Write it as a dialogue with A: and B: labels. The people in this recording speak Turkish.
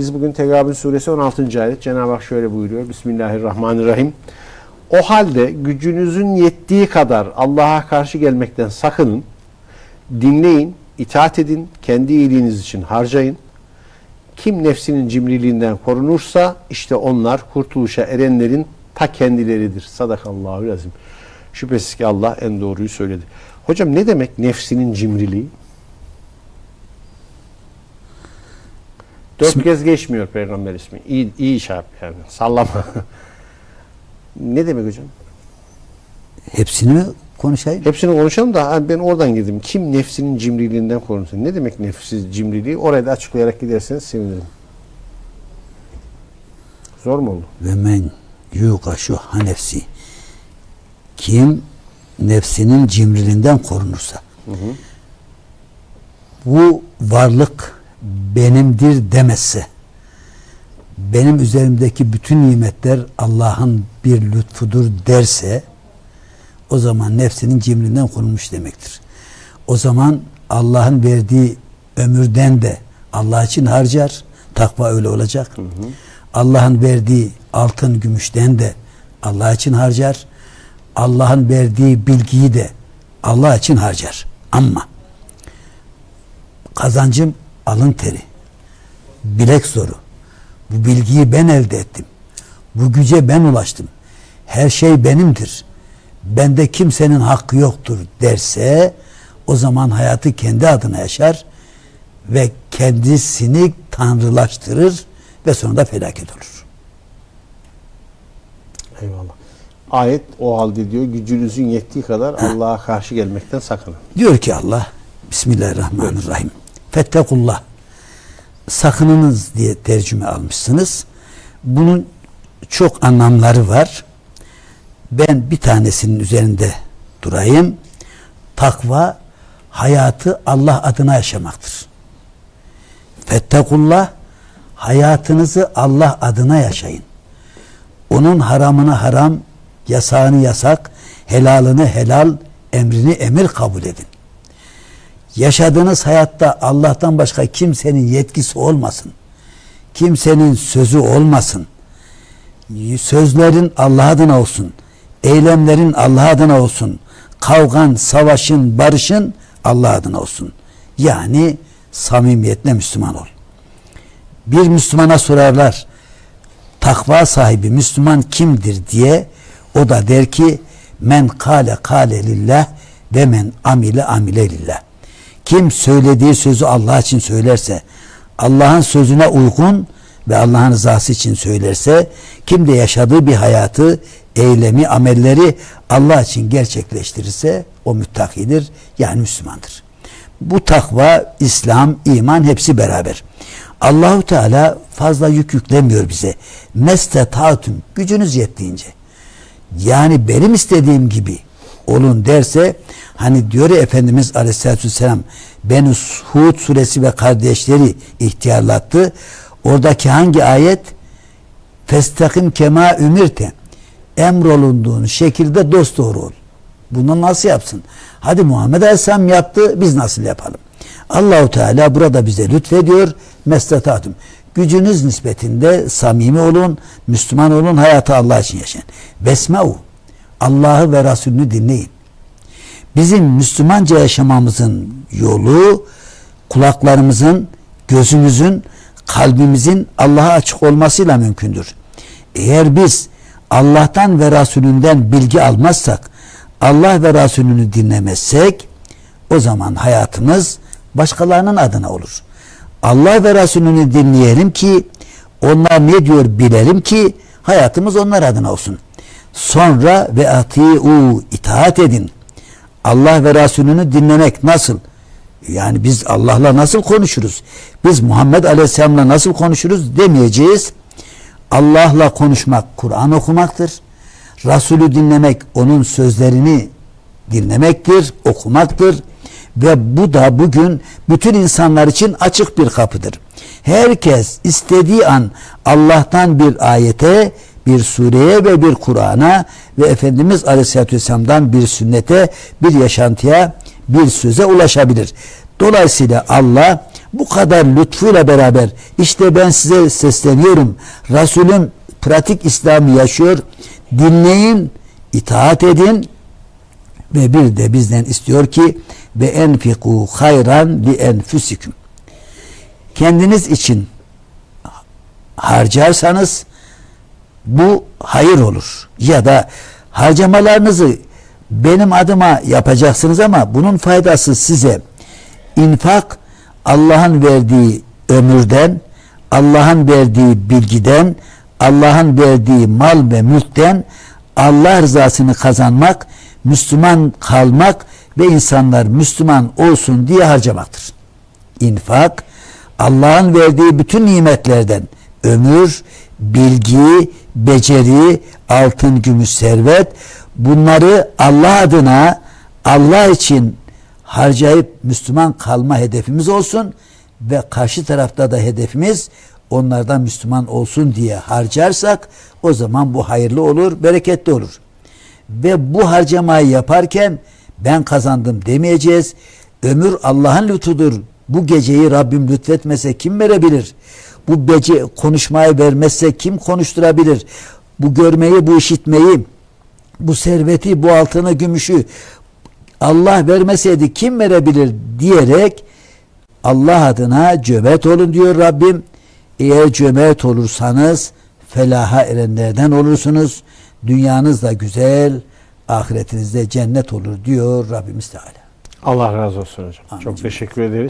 A: Biz bugün Tegabün suresi 16. ayet. Cenab-ı Hak şöyle buyuruyor. Bismillahirrahmanirrahim. O halde gücünüzün yettiği kadar Allah'a karşı gelmekten sakının. Dinleyin, itaat edin, kendi iyiliğiniz için harcayın. Kim nefsinin cimriliğinden korunursa işte onlar kurtuluşa erenlerin ta kendileridir. Sadakallahu azim. Şüphesiz ki Allah en doğruyu söyledi. Hocam ne demek nefsinin cimriliği? Dört
B: Bismi-
A: kez geçmiyor peygamber ismi. İyi, iyi yap yani. Sallama. ne demek hocam?
B: Hepsini mi konuşayım?
A: Hepsini konuşalım da ben oradan girdim. Kim nefsinin cimriliğinden korunsun? Ne demek nefsiz cimriliği? Orayı da açıklayarak giderseniz sevinirim. Zor mu oldu?
B: Ve men yuqa şu nefsi. Kim nefsinin cimriliğinden korunursa. Bu varlık benimdir demezse benim üzerimdeki bütün nimetler Allah'ın bir lütfudur derse o zaman nefsinin cimrinden korunmuş demektir. O zaman Allah'ın verdiği ömürden de Allah için harcar. Takva öyle olacak. Allah'ın verdiği altın gümüşten de Allah için harcar. Allah'ın verdiği bilgiyi de Allah için harcar. Ama kazancım alın teri. Bilek zoru. Bu bilgiyi ben elde ettim. Bu güce ben ulaştım. Her şey benimdir. Bende kimsenin hakkı yoktur derse o zaman hayatı kendi adına yaşar ve kendisini tanrılaştırır ve sonunda felaket olur.
A: Eyvallah. Ayet o halde diyor gücünüzün yettiği kadar Allah'a karşı gelmekten sakının.
B: Diyor ki Allah Bismillahirrahmanirrahim. Fettekullah. Sakınınız diye tercüme almışsınız. Bunun çok anlamları var. Ben bir tanesinin üzerinde durayım. Takva hayatı Allah adına yaşamaktır. Fettekullah hayatınızı Allah adına yaşayın. Onun haramını haram, yasağını yasak, helalını helal, emrini emir kabul edin. Yaşadığınız hayatta Allah'tan başka kimsenin yetkisi olmasın. Kimsenin sözü olmasın. Sözlerin Allah adına olsun. Eylemlerin Allah adına olsun. Kavgan, savaşın, barışın Allah adına olsun. Yani samimiyetle Müslüman ol. Bir Müslümana sorarlar takva sahibi Müslüman kimdir diye o da der ki men kale kale lillah ve men amile amile lillah. Kim söylediği sözü Allah için söylerse Allah'ın sözüne uygun ve Allah'ın rızası için söylerse kim de yaşadığı bir hayatı eylemi, amelleri Allah için gerçekleştirirse o müttakidir yani Müslümandır. Bu takva, İslam, iman hepsi beraber. Allahu Teala fazla yük yüklemiyor bize. Mestetatüm gücünüz yettiğince. Yani benim istediğim gibi olun derse hani diyor ya Efendimiz Aleyhisselatü Vesselam beni Hud suresi ve kardeşleri ihtiyarlattı. Oradaki hangi ayet? Festakim kema ümirte. Emrolunduğun şekilde dost doğru ol. Bunu nasıl yapsın? Hadi Muhammed Aleyhisselam yaptı biz nasıl yapalım? Allahu Teala burada bize lütfediyor. Mestetatüm. Gücünüz nispetinde samimi olun, Müslüman olun, hayatı Allah için yaşayın. Vesmeu. Allah'ı ve Resulünü dinleyin. Bizim Müslümanca yaşamamızın yolu kulaklarımızın, gözümüzün, kalbimizin Allah'a açık olmasıyla mümkündür. Eğer biz Allah'tan ve Resulünden bilgi almazsak, Allah ve Resulünü dinlemezsek o zaman hayatımız başkalarının adına olur. Allah ve Resulünü dinleyelim ki onlar ne diyor bilelim ki hayatımız onlar adına olsun. Sonra ve atiu itaat edin. Allah ve Resulünü dinlemek nasıl? Yani biz Allah'la nasıl konuşuruz? Biz Muhammed Aleyhisselam'la nasıl konuşuruz demeyeceğiz. Allah'la konuşmak Kur'an okumaktır. Resulü dinlemek onun sözlerini dinlemektir, okumaktır. Ve bu da bugün bütün insanlar için açık bir kapıdır. Herkes istediği an Allah'tan bir ayete, bir sureye ve bir Kur'an'a ve Efendimiz Aleyhisselatü Vesselam'dan bir sünnete, bir yaşantıya, bir söze ulaşabilir. Dolayısıyla Allah bu kadar lütfuyla beraber işte ben size sesleniyorum. Resulüm pratik İslam'ı yaşıyor. Dinleyin, itaat edin ve bir de bizden istiyor ki ve enfiku hayran li enfusikum. Kendiniz için harcarsanız bu hayır olur. Ya da harcamalarınızı benim adıma yapacaksınız ama bunun faydası size infak Allah'ın verdiği ömürden, Allah'ın verdiği bilgiden, Allah'ın verdiği mal ve mülkten Allah rızasını kazanmak, Müslüman kalmak ve insanlar Müslüman olsun diye harcamaktır. İnfak Allah'ın verdiği bütün nimetlerden ömür, bilgi, beceri, altın, gümüş, servet bunları Allah adına Allah için harcayıp Müslüman kalma hedefimiz olsun ve karşı tarafta da hedefimiz onlardan Müslüman olsun diye harcarsak o zaman bu hayırlı olur, bereketli olur. Ve bu harcamayı yaparken ben kazandım demeyeceğiz. Ömür Allah'ın lütfudur. Bu geceyi Rabbim lütfetmese kim verebilir? Bu bece konuşmayı vermezse kim konuşturabilir? Bu görmeyi, bu işitmeyi, bu serveti, bu altını, gümüşü Allah vermeseydi kim verebilir diyerek Allah adına cömert olun diyor Rabbim. Eğer cömert olursanız felaha erenlerden olursunuz. Dünyanız da güzel, ahiretinizde cennet olur diyor Rabbimiz Teala.
A: Allah razı olsun hocam.
B: Amin.
A: Çok teşekkür ederiz.